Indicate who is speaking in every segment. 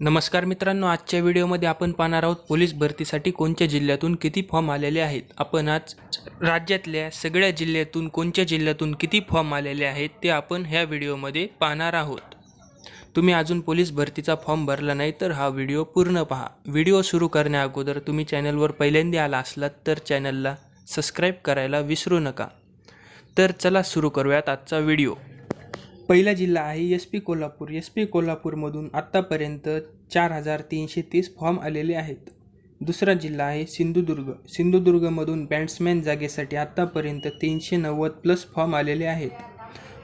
Speaker 1: नमस्कार मित्रांनो आजच्या व्हिडिओमध्ये आपण पाहणार आहोत पोलीस भरतीसाठी कोणत्या जिल्ह्यातून किती फॉर्म आलेले आहेत? आपण आज राज्यातल्या सगळ्या जिल्ह्यातून कोणत्या जिल्ह्यातून किती फॉर्म आलेले आहेत ते आपण ह्या व्हिडिओमध्ये पाहणार आहोत. तुम्ही अजून पोलीस भरतीचा फॉर्म भरला नाही तर हा व्हिडिओ पूर्ण पहा. व्हिडिओ सुरू करण्या अगोदर तुम्ही चॅनलवर पहिल्यांदा आला असलात तर चॅनलला सबस्क्राईब करायला विसरू नका. तर चला सुरू करूयात आजचा व्हिडिओ. पहिला जिल्हा आहे S P Kolhapur. S P कोल्हापूरमधून आत्तापर्यंत चार हजार तीनशे तीस फॉर्म आलेले आहेत. दुसरा जिल्हा आहे सिंधुदुर्ग. सिंधुदुर्गमधून बॅट्समॅन जागेसाठी आत्तापर्यंत तीनशे नव्वद प्लस फॉर्म आलेले आहेत.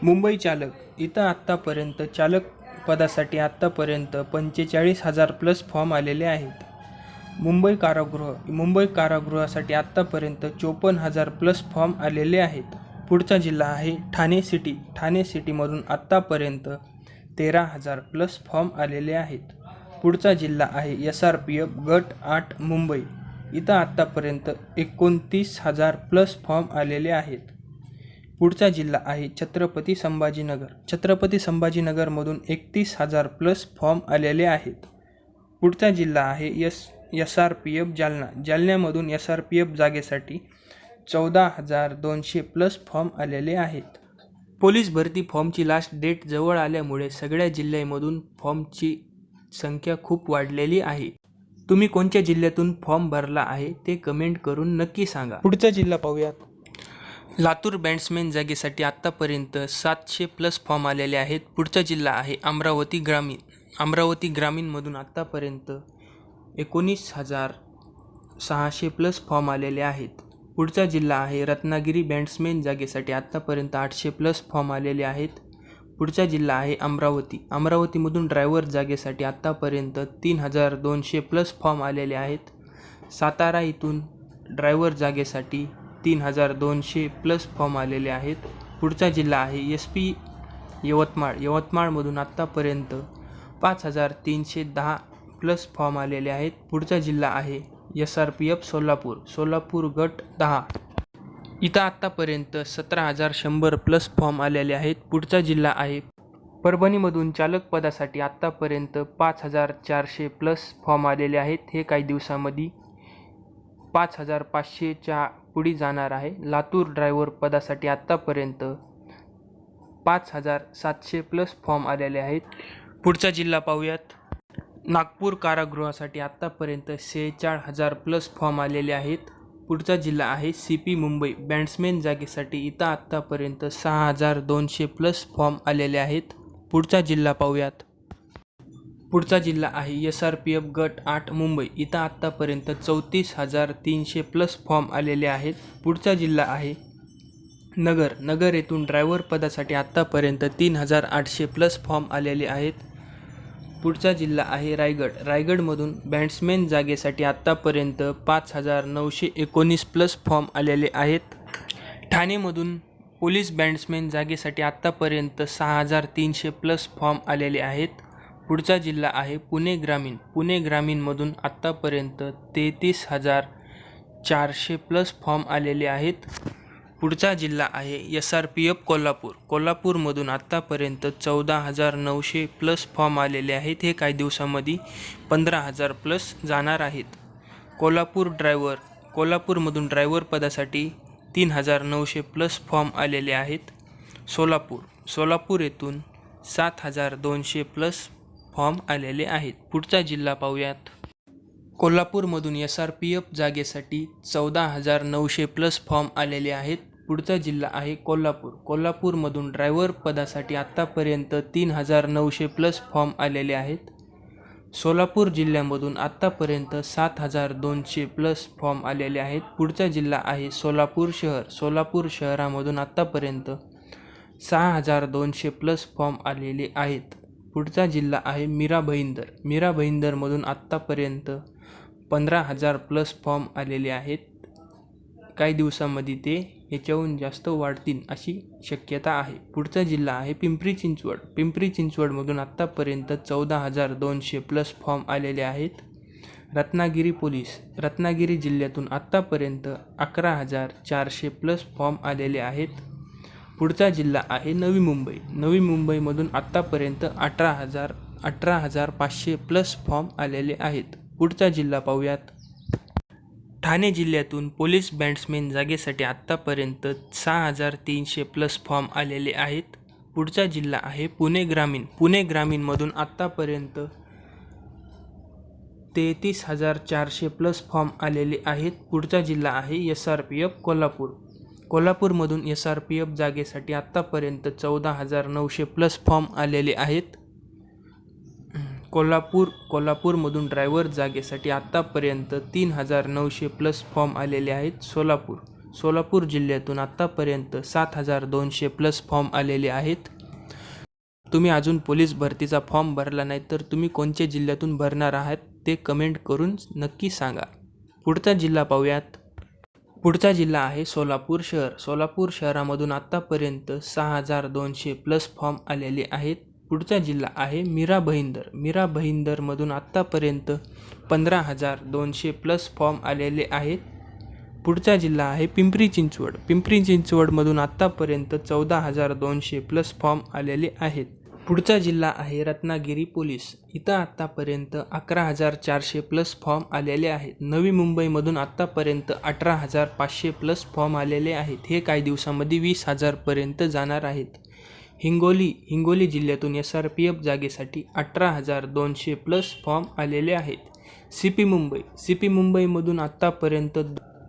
Speaker 1: मुंबई चालक. इथं आत्तापर्यंत चालक पदासाठी आत्तापर्यंत पंचेचाळीस हजार प्लस फॉर्म आलेले आहेत. मुंबई कारागृह. मुंबई कारागृहासाठी आत्तापर्यंत चोपन्न हजार प्लस फॉर्म आलेले आहेत. पुढचा जिल्हा आहे ठाणे सिटी. ठाणे सिटीमधून आत्तापर्यंत तेरा हजार प्लस फॉर्म आलेले आहेत. पुढचा जिल्हा आहे एस आर पी एफ गट आठ मुंबई. इथं आत्तापर्यंत एकोणतीस हजार प्लस फॉर्म आलेले आहेत. पुढचा जिल्हा आहे छत्रपती संभाजीनगर. छत्रपती संभाजीनगरमधून एकतीस हजार प्लस फॉर्म आलेले आहेत. पुढचा जिल्हा आहे S S R P F Jalna. जालन्यामधून S R P F जागेसाठी चौदा हजार दोनशे प्लस फॉर्म आलेले आहेत. पोलीस भरती फॉर्मची लास्ट डेट जवळ आल्यामुळे सगळ्या जिल्ह्यामधून फॉर्मची संख्या खूप वाढलेली आहे. तुम्ही कोणत्या जिल्ह्यातून फॉर्म भरला आहे ते कमेंट करून नक्की सांगा. पुढचा जिल्हा पाहूयात. लातूर बॅट्समॅन जागेसाठी आत्तापर्यंत सातशे प्लस फॉर्म आलेले आहेत. पुढचा जिल्हा आहे अमरावती ग्रामीण. अमरावती ग्रामीणमधून आत्तापर्यंत एकोणीस हजार सहाशे प्लस फॉर्म आलेले आहेत. पुढचा जिल्हा आहे रत्नागिरी बॅट्समॅन जागेसाठी आत्तापर्यंत आठशे प्लस फॉर्म आलेले आहेत. पुढचा जिल्हा आहे अमरावती. अमरावतीमधून ड्रायव्हर जागेसाठी आत्तापर्यंत तीन हजार दोनशे प्लस फॉर्म आलेले आहेत. सातारा इथून ड्रायव्हर जागेसाठी तीन हजार दोनशे प्लस फॉर्म आलेले आहेत. पुढचा जिल्हा आहे एस पी यवतमाळ. यवतमाळमधून आत्तापर्यंत पाच हजार तीनशे दहा प्लस फॉर्म आलेले आहेत. पुढचा जिल्हा आहे S R P F Solapur Solapur गट दहा. इथं आत्तापर्यंत सतरा हजार शंभर प्लस फॉर्म आलेले आहेत. पुढचा जिल्हा आहे परभणीमधून चालक पदासाठी आत्तापर्यंत पाच हजार चारशे प्लस फॉर्म आलेले आहेत. हे काही दिवसामध्ये पाच हजार पाचशेच्या पुढे जाणार आहे. लातूर ड्रायव्हर पदासाठी आत्तापर्यंत पाच हजार सातशे प्लस फॉर्म आलेले आहेत. पुढचा जिल्हा पाहूयात. नागपूर कारागृहासाठी आत्तापर्यंत सेहेचाळ हजार प्लस फॉर्म आलेले आहेत. पुढचा जिल्हा आहे सी पी मुंबई. बॅट्समॅन जागेसाठी इथं आत्तापर्यंत सहा हजार दोनशे प्लस फॉर्म आलेले आहेत. पुढचा जिल्हा पाहूयात. पुढचा जिल्हा आहे एस आर पी एफ गट आठ मुंबई. इथं आत्तापर्यंत चौतीस हजार तीनशे प्लस फॉर्म आलेले आहेत. पुढचा जिल्हा आहे नगर. नगर येथून ड्रायव्हर पदासाठी आत्तापर्यंत तीन हजार आठशे प्लस फॉर्म आलेले आहेत. पुढचा जिल्हा आहे रायगड. रायगडमधून बॅट्समॅन जागेसाठी आत्तापर्यंत पाच हजार नऊशे एकोणीस प्लस फॉर्म आलेले आहेत. ठाणेमधून पोलीस बॅट्समॅन जागेसाठी आत्तापर्यंत सहा हजार तीनशे प्लस फॉर्म आलेले आहेत. पुढचा जिल्हा आहे पुणे ग्रामीण. पुणे ग्रामीणमधून आत्तापर्यंत तेहतीस हजार चारशे प्लस फॉर्म आलेले आहेत. पुढचा जिल्हा आहे S R P F Kolhapur. कोल्हापूरमधून आत्तापर्यंत चौदा हजार नऊशे प्लस फॉर्म आलेले आहेत. हे काही दिवसामध्ये पंधरा हजार प्लस जाणार आहेत. कोल्हापूर ड्रायव्हर कोल्हापूरमधून ड्रायव्हर पदासाठी तीन हजार नऊशे प्लस फॉर्म आलेले आहेत. सोलापूर सोलापूर येथून सात हजार दोनशे प्लस फॉर्म आलेले आहेत. पुढचा जिल्हा पाहूयात. कोल्हापूरमधून एस आर पी एफ जागेसाठी चौदा हजार नऊशे प्लस फॉर्म आलेले आहेत. पुढचा जिल्हा आहे कोल्हापूर. कोल्हापूरमधून ड्रायव्हर पदासाठी आत्तापर्यंत तीन हजार नऊशे प्लस फॉर्म आलेले आहेत. सोलापूर जिल्ह्यामधून आत्तापर्यंत सात हजार दोनशे प्लस फॉर्म आलेले आहेत. पुढचा जिल्हा आहे सोलापूर शहर. सोलापूर शहरामधून आत्तापर्यंत सहा हजार दोनशे प्लस फॉर्म आलेले आहेत. पुढचा जिल्हा आहे मीरा भाईंदर मीरा भाईंदरमधून आत्तापर्यंत पंधरा हजार प्लस फॉर्म आलेले आहेत. काही दिवसामध्ये ते याच्याहून जास्त वाढतील अशी शक्यता आहे. पुढचा जिल्हा आहे पिंपरी चिंचवड. पिंपरी चिंचवडमधून आत्तापर्यंत चौदा हजार दोनशे प्लस फॉर्म आलेले आहेत. रत्नागिरी पोलीस. रत्नागिरी जिल्ह्यातून आत्तापर्यंत अकरा हजार चारशे प्लस फॉर्म आलेले आहेत. पुढचा जिल्हा आहे नवी मुंबई. नवी मुंबईमधून आत्तापर्यंत अठरा हजार अठरा हजार पाचशे प्लस फॉर्म आलेले आहेत. पुढचा जिल्हा पाहूयात. ठाणे जिल्ह्यातून पोलीस बॅट्समॅन जागेसाठी आत्तापर्यंत सहा हजार तीनशे प्लस फॉर्म आलेले आहेत. पुढचा जिल्हा आहे पुणे ग्रामीण. पुणे ग्रामीणमधून आत्तापर्यंत तेहतीस हजार चारशे प्लस फॉर्म आलेले आहेत. पुढचा जिल्हा आहे S R P F Kolhapur. कोल्हापूरमधून एस आर पी एफ जागेसाठी आत्तापर्यंत चौदा हजार नऊशे प्लस फॉर्म आलेले आहेत. कोल्हापूर कोल्हापूरमधून ड्रायव्हर जागेसाठी आत्तापर्यंत तीन हजार नऊशे प्लस फॉर्म आलेले आहेत सोलापूर. सोलापूर जिल्ह्यातून आत्तापर्यंत सात हजार दोनशे प्लस फॉर्म आलेले आहेत. तुम्ही अजून पोलीस भरतीचा फॉर्म भरला नाही तर तुम्ही कोणत्या जिल्ह्यातून भरणार आहात ते कमेंट करून नक्की सांगा. पुढचा जिल्हा पाहूयात. पुढचा जिल्हा आहे सोलापूर शहर. सोलापूर शहरामधून आत्तापर्यंत सहा हजार दोनशे प्लस फॉर्म आलेले आहेत. पुढचा जिल्हा आहे मीरा बहिंदर. मीरा बहिंदरमधून आत्तापर्यंत पंधरा हजार दोनशे प्लस फॉर्म आलेले आहेत. पुढचा जिल्हा आहे पिंपरी चिंचवड. पिंपरी चिंचवडमधून आत्तापर्यंत चौदा हजार दोनशे प्लस फॉर्म आलेले आहेत. पुढचा जिल्हा आहे रत्नागिरी पोलीस. इथं आत्तापर्यंत अकरा हजार चारशे प्लस फॉर्म आलेले आहेत. नवी मुंबईमधून आत्तापर्यंत अठरा हजार पाचशे प्लस फॉर्म आलेले आहेत. हे काही दिवसामध्ये वीस हजारपर्यंत जाणार आहेत. हिंगोली हिंगोली जिल्ह्यातून एस आर पी एफ जागेसाठी अठरा हजार दोनशे प्लस फॉर्म आलेले आहेत. C P Mumbai C P मुंबईमधून आत्तापर्यंत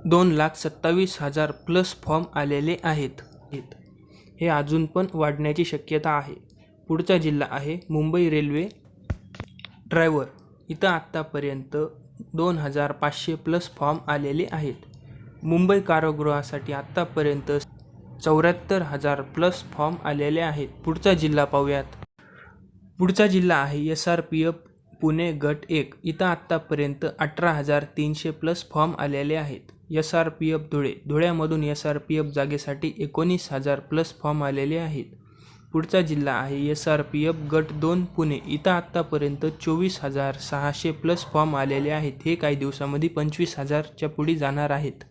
Speaker 1: दोन लाख सत्तावीस हजार प्लस फॉर्म आलेले आहेत. हे अजून पण वाढण्याची शक्यता आहे. पुढचा जिल्हा आहे मुंबई रेल्वे ड्रायव्हर इथं आत्तापर्यंत दोन हजार पाचशे प्लस फॉर्म आलेले आहेत. मुंबई कारागृहासाठी आत्तापर्यंत चौऱ्याहत्तर हजार प्लस फॉर्म आलेले आहेत. पुढचा जिल्हा पाहूयात. पुढचा जिल्हा आहे S R P F Pune गट एक. इथं आत्तापर्यंत अठरा हजार तीनशे प्लस फॉर्म आलेले आहेत. S R P F Dhule. धुळ्यामधून S R P F जागेसाठी एकोणीस हजार प्लस फॉर्म आलेले आहेत. पुढचा जिल्हा आहे एस आर पी एफ गट दोन पुणे. इथं आत्तापर्यंत चोवीस हजार सहाशे प्लस फॉर्म आलेले आहेत. हे काही दिवसामध्ये पंचवीस हजारच्या पुढे जाणार आहेत.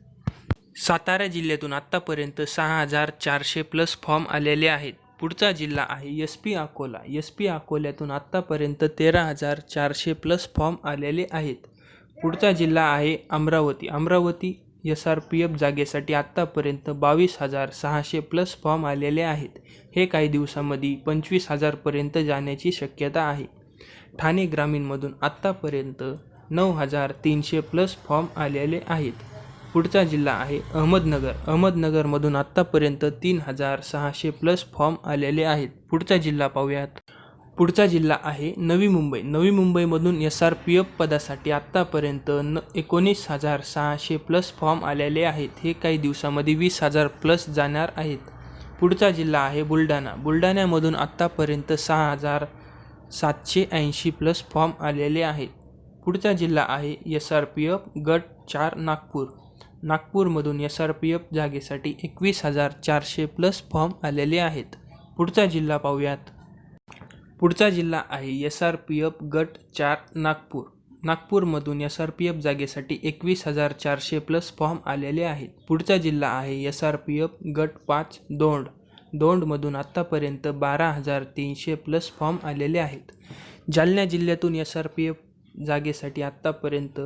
Speaker 1: सातारा जिल्ह्यातून आत्तापर्यंत सहा हजार चारशे प्लस फॉर्म आलेले आहेत. पुढचा जिल्हा आहे S P Akola. S P अकोल्यातून आत्तापर्यंत तेरा हजार चारशे प्लस फॉर्म आलेले आहेत. पुढचा जिल्हा आहे Amravati. Amravati S R P F जागेसाठी आत्तापर्यंत बावीस हजार सहाशे प्लस फॉर्म आलेले आहेत. हे काही दिवसामध्ये पंचवीस हजारपर्यंत जाण्याची शक्यता आहे. ठाणे ग्रामीणमधून आत्तापर्यंत नऊ हजार तीनशे प्लस फॉर्म आलेले आहेत. पुढचा जिल्हा आहे अहमदनगर. अहमदनगरमधून आत्तापर्यंत तीन हजार सहाशे प्लस फॉर्म आलेले आहेत. पुढचा जिल्हा पाहूयात. पुढचा जिल्हा आहे नवी मुंबई. नवी मुंबईमधून एस आर पी एफ पदासाठी आत्तापर्यंत न एकोणीस हजार सहाशे प्लस फॉर्म आलेले आहेत. हे काही दिवसामध्ये वीस हजार प्लस जाणार आहेत. पुढचा जिल्हा आहे बुलढाणा. बुलढाण्यामधून आत्तापर्यंत सहा हजार सातशे ऐंशी प्लस फॉर्म आलेले आहेत. पुढचा जिल्हा आहे एस आर पी एफ गट चार नागपूर. नागपूरमधून एस आर पी एफ जागेसाठी एकवीस हजार चारशे प्लस फॉर्म आलेले आहेत. पुढचा जिल्हा पाहूयात. पुढचा जिल्हा आहे एस आर पी एफ गट चार नागपूर. नागपूरमधून एस आर पी एफ जागेसाठी एकवीस हजार चारशे प्लस फॉर्म आलेले आहेत. पुढचा जिल्हा आहे एस आर पी एफ गट पाच दोंड. दोंडमधून आत्तापर्यंत बारा हजार तीनशे प्लस फॉर्म आलेले आहेत. जालना जिल्ह्यातून एस आर पी एफ जागेसाठी आत्तापर्यंत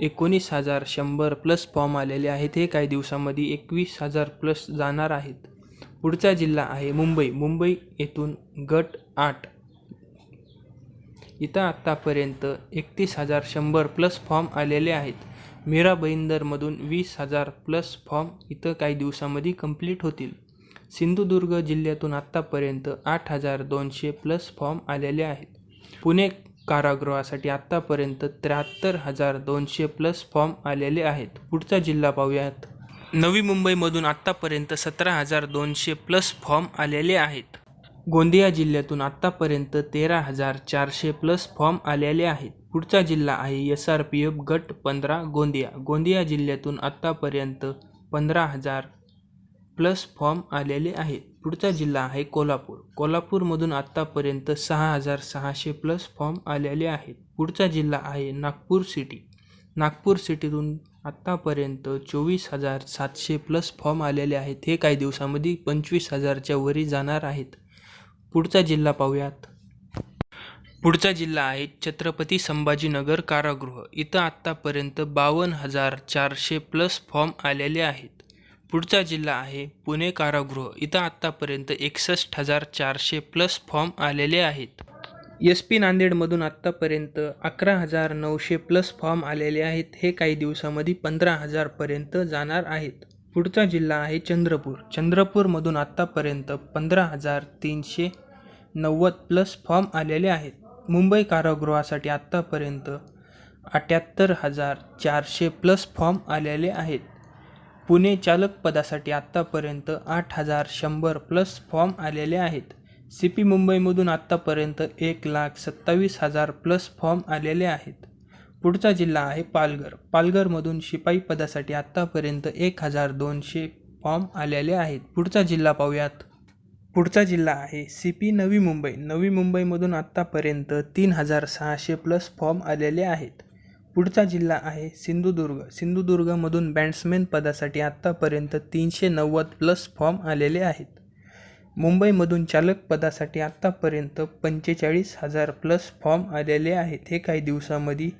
Speaker 1: एकोणीस हजार शंभर प्लस फॉर्म आलेले आहेत. हे काही दिवसामध्ये एकवीस हजार प्लस जाणार आहेत. पुढचा जिल्हा आहे मुंबई. मुंबई येथून गट आठ. इथं आत्तापर्यंत एकतीस हजार शंभर प्लस फॉर्म आलेले आहेत. मीरा बहिंदरमधून वीस हजार प्लस फॉर्म इथं काही दिवसामध्ये कंप्लीट होतील. सिंधुदुर्ग जिल्ह्यातून आत्तापर्यंत आठ हजार दोनशे प्लस फॉर्म आलेले आहेत. पुणे कारागृहासाठी आत्तापर्यंत त्र्याहत्तर हजार दोनशे प्लस फॉर्म आलेले आहेत. पुढचा जिल्हा पाहूयात. नवी मुंबईमधून आत्तापर्यंत सतरा हजार दोनशे प्लस फॉर्म आलेले आहेत. गोंदिया जिल्ह्यातून आत्तापर्यंत तेरा हजार चारशे प्लस फॉर्म आलेले आहेत. पुढचा जिल्हा आहे एस आर पी एफ गट पंधरा गोंदिया. गोंदिया जिल्ह्यातून आत्तापर्यंत पंधरा हजार प्लस फॉर्म आलेले आहेत. पुढचा जिल्हा आहे कोल्हापूर. कोल्हापूरमधून आत्तापर्यंत सहा हजार सहाशे प्लस फॉर्म आलेले आहेत. पुढचा जिल्हा आहे नागपूर सिटी नागपूर सिटीतून आत्तापर्यंत चोवीस हजार सातशे प्लस फॉर्म आलेले आहेत. हे काही दिवसामध्ये पंचवीस हजारच्या वरी जाणार आहेत. पुढचा जिल्हा पाहूयात. पुढचा जिल्हा आहे छत्रपती संभाजीनगर कारागृह. इथं आत्तापर्यंत बावन्न हजार चारशे प्लस फॉर्म आलेले आहेत. पुढचा जिल्हा आहे पुणे कारागृह. इथं आत्तापर्यंत एकसष्ट हजार चारशे प्लस फॉर्म आलेले आहेत. एस पी नांदेडमधून आत्तापर्यंत अकरा हजार नऊशे प्लस फॉर्म आलेले आहेत. हे काही दिवसामध्ये पंधरा हजारपर्यंत जाणार आहेत. पुढचा जिल्हा आहे चंद्रपूर. चंद्रपूरमधून आत्तापर्यंत पंधरा हजार तीनशे नव्वद प्लस फॉर्म आलेले आहेत. मुंबई कारागृहासाठी आत्तापर्यंत अठ्याहत्तर हजार चारशे प्लस फॉर्म आलेले आहेत. पुणे चालकपदासाठी आत्तापर्यंत आठ हजार शंभर प्लस फॉर्म आलेले आहेत. सी पी मुंबईमधून आत्तापर्यंत एक लाख सत्तावीस हजार प्लस फॉर्म आलेले आहेत. पुढचा जिल्हा आहे पालघर. पालघरमधून शिपाई पदासाठी आत्तापर्यंत एक हजार दोनशे फॉर्म आलेले आहेत. पुढचा जिल्हा पाहूयात. पुढचा जिल्हा आहे सी पी नवी मुंबई. नवी मुंबईमधून आत्तापर्यंत तीन हजार सहाशे प्लस फॉर्म आलेले आहेत. पुढचा जिल्हा आहे सिंधुदुर्ग. सिंधुदुर्गमधून बॅट्समॅन पदासाठी आत्तापर्यंत तीनशे नव्वद प्लस फॉर्म आलेले आहेत. मुंबईमधून चालक पदासाठी आत्तापर्यंत पंचेचाळीस हजार प्लस फॉर्म आलेले आहेत. हे काही दिवसामध्ये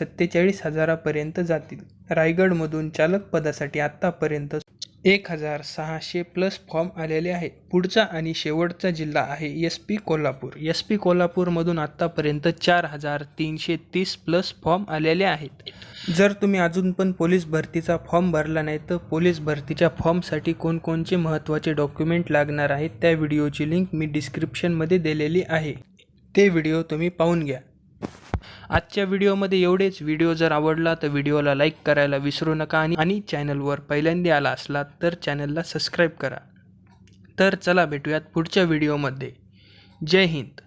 Speaker 1: सत्तेचाळीस हजारापर्यंत जातील. रायगडमधून चालक पदासाठी आत्तापर्यंत एक हजार सहाशे प्लस फॉर्म आलेले आहेत. पुढचा आणि शेवटचा जिल्हा आहे S P Kolhapur. S P कोल्हापूरमधून आत्तापर्यंत चार हजार तीनशे तीस प्लस फॉर्म आलेले आहेत. जर तुम्ही अजून पण पोलीस भरतीचा फॉर्म भरला नाही तर पोलीस भरतीच्या फॉर्मसाठी कोणकोणचे महत्त्वाचे डॉक्युमेंट लागणार आहेत त्या व्हिडिओची लिंक मी डिस्क्रिप्शनमध्ये दिलेली आहे. ते व्हिडिओ तुम्ही पाहून घ्या. आजच्या व्हिडिओमध्ये एवढेच. व्हिडिओ जर आवडला तर व्हिडिओला लाईक करायला विसरू नका आणि आणि चॅनलवर पहिल्यांदा आला असला तर चॅनलला सबस्क्राईब करा. तर चला भेटूयात पुढच्या व्हिडिओमध्ये. जय हिंद.